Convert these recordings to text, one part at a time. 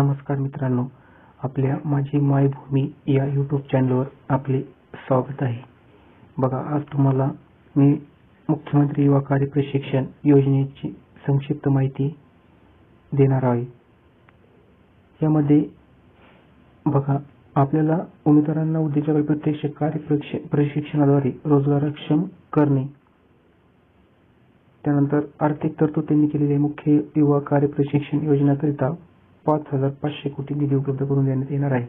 नमस्कार मित्रांनो आपल्या माझी मायभूमी या यूट्यूब चॅनलवर आपले स्वागत आहे. बघा आज तुम्हाला मी मुख्यमंत्री युवा कार्य प्रशिक्षण योजनेची संक्षिप्त माहिती देणार आहे. यामध्ये बघा आपल्याला उमेदवारांना उद्योजकांना प्रत्यक्ष कार्य प्रशिक्षणाद्वारे रोजगारक्षम करणे. त्यानंतर आर्थिक तरतूद त्यांनी केलेली मुख्य युवा कार्य प्रशिक्षण योजनेकरिता पाच हजार पाचशे कोटी निधी उपलब्ध करून देण्यात येणार आहे.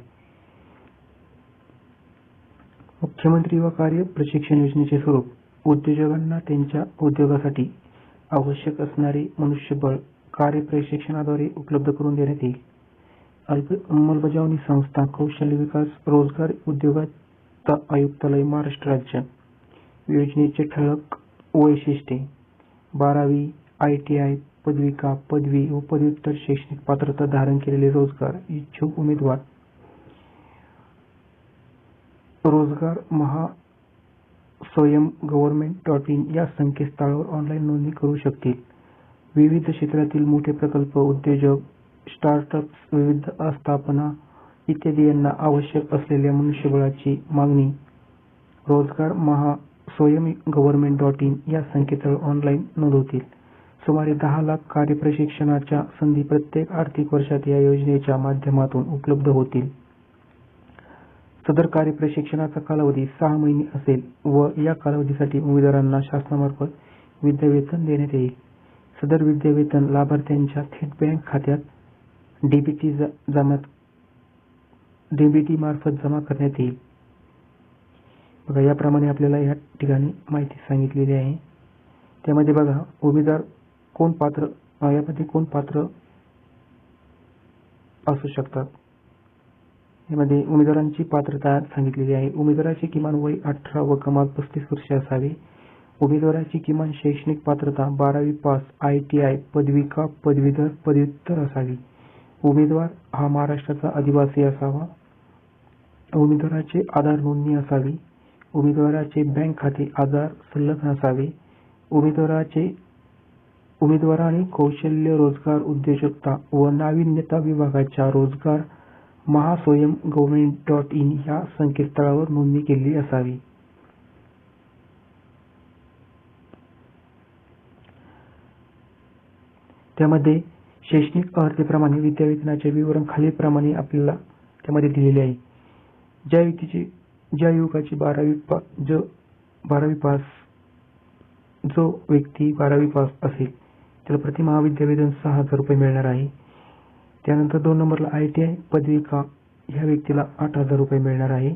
मुख्यमंत्री युवा कार्य प्रशिक्षण योजनेचे स्वरूप उद्योजकांना त्यांच्या उद्योगासाठी आवश्यक असणारे मनुष्यबळ कार्य प्रशिक्षणाद्वारे उपलब्ध करून देण्यात येईल. अल्प अंमलबजावणी संस्था कौशल्य विकास रोजगार उद्योगात आयुक्तालय महाराष्ट्र राज्य. योजनेचे ठळक वैशिष्ट्ये. बारावी आय टी आय पदविका पदवी व पदव्युत्तर शैक्षणिक पात्रता धारण केलेले रोजगार इच्छुक उमेदवार. रोजगार महा स्वयं गव्हर्नमेंट डॉट इन या संकेतस्थळावर ऑनलाईन नोंदणी करू शकतील. विविध क्षेत्रातील मोठे प्रकल्प उद्योजक स्टार्टअप्स विविध आस्थापना इत्यादी यांना आवश्यक असलेल्या मनुष्यबळाची मागणी. रोजगार महा स्वयं गव्हर्नमेंट डॉट इन या संकेतस्थळावर ऑनलाईन नोंदवतील. सुमारे दहा लाख कार्यप्रशिक्षणाच्या संधी प्रत्येक आर्थिक वर्षात या योजनेच्या माध्यमातून उपलब्ध होतील. सदर कार्यप्रशिक्षणाचा कालावधी सहा महिने असेल व या कालावधीसाठी उमेदवारांना शासनामार्फत विद्यावेतन देण्यात येईल. सदर विद्यावेतन लाभार्थ्यांच्या थेट बँक खात्यात डीबीटी जमा डीबीटी मार्फत जमा करण्यात येईल. बघा याप्रमाणे आपल्याला या ठिकाणी माहिती सांगितलेली आहे. त्यामध्ये बघा उमेदवार कोण पात्र यामध्ये कोण पात्र असू शकतात? यामध्ये उमेदवारांची पात्रता सांगितलेली आहे. उमेदवाराचे किमान वय अठरा व कमाल पस्तीस वर्षे असावे. उमेदवाराची किमान शैक्षणिक पात्रता बारावी पास आय टी आय पदविका पदवीधर पदव्युत्तर असावी. उमेदवार हा महाराष्ट्राचा आदिवासी असावा. उमेदवाराचे आधार नोंदणी असावी. उमेदवाराचे बँक खाते आधार संलग्न असावे उमेदवाराचे उमेदवाराने कौशल्य रोजगार उद्योजकता व नाविन्यता विभागाच्या रोजगार महास्वयम गव्हर्नमेंट डॉट इन या संकेतस्थळावर नोंदणी केलेली असावी. त्यामध्ये शैक्षणिक अर्हतेप्रमाणे विद्यावेतनाचे विवरण खालीलप्रमाणे आपल्याला त्यामध्ये दिलेले आहे. ज्या व्यक्तीची ज्या युवकाची बारावी पा जो बारावी पास जो व्यक्ती बारावी पास असेल त्याला प्रति महाविद्यावेतन सहा हजार रुपये मिळणार आहे. त्यानंतर दोन नंबरला आय टी आय पदविका ह्या व्यक्तीला आठ हजार रुपये मिळणार आहे.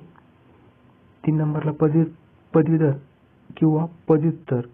तीन नंबरला पदवी पदवीधर किंवा पदव्युत्तर.